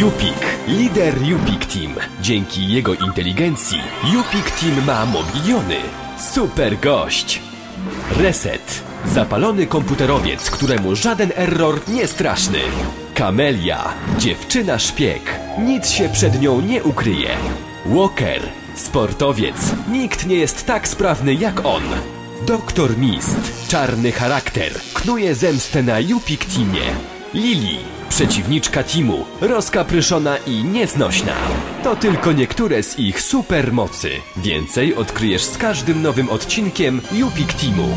Jupik, lider Jupik Team. Dzięki jego inteligencji Jupik Team ma mobiliony. Super gość. Reset. Zapalony komputerowiec, któremu żaden error nie straszny. Kamelia, dziewczyna szpieg. Nic się przed nią nie ukryje. Walker, sportowiec. Nikt nie jest tak sprawny jak on. Doktor Mist, czarny charakter, knuje zemstę na Jupik Teamie. Lili, przeciwniczka teamu, rozkapryszona i nieznośna. To tylko niektóre z ich supermocy. Więcej odkryjesz z każdym nowym odcinkiem Jupik Teamu.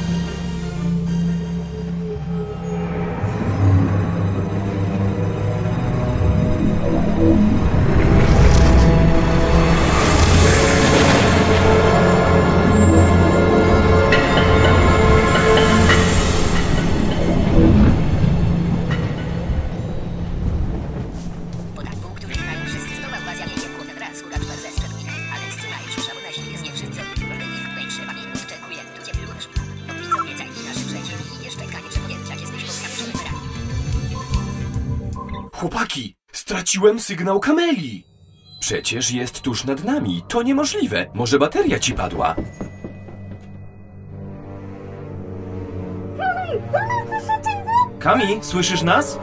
Chłopaki, straciłem sygnał kameli. Przecież jest tuż nad nami. To niemożliwe. Może bateria ci padła? Kami, słyszysz nas?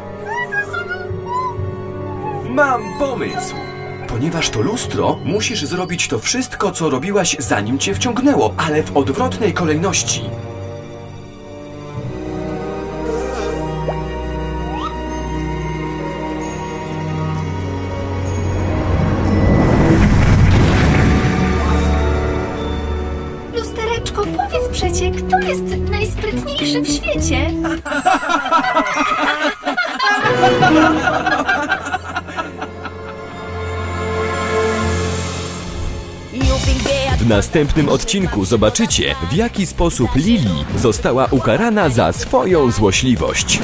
Mam pomysł. Ponieważ to lustro, musisz zrobić to wszystko, co robiłaś zanim cię wciągnęło, ale w odwrotnej kolejności. Przecie, kto jest najsprytniejszy w świecie? W następnym odcinku zobaczycie, w jaki sposób Lili została ukarana za swoją złośliwość.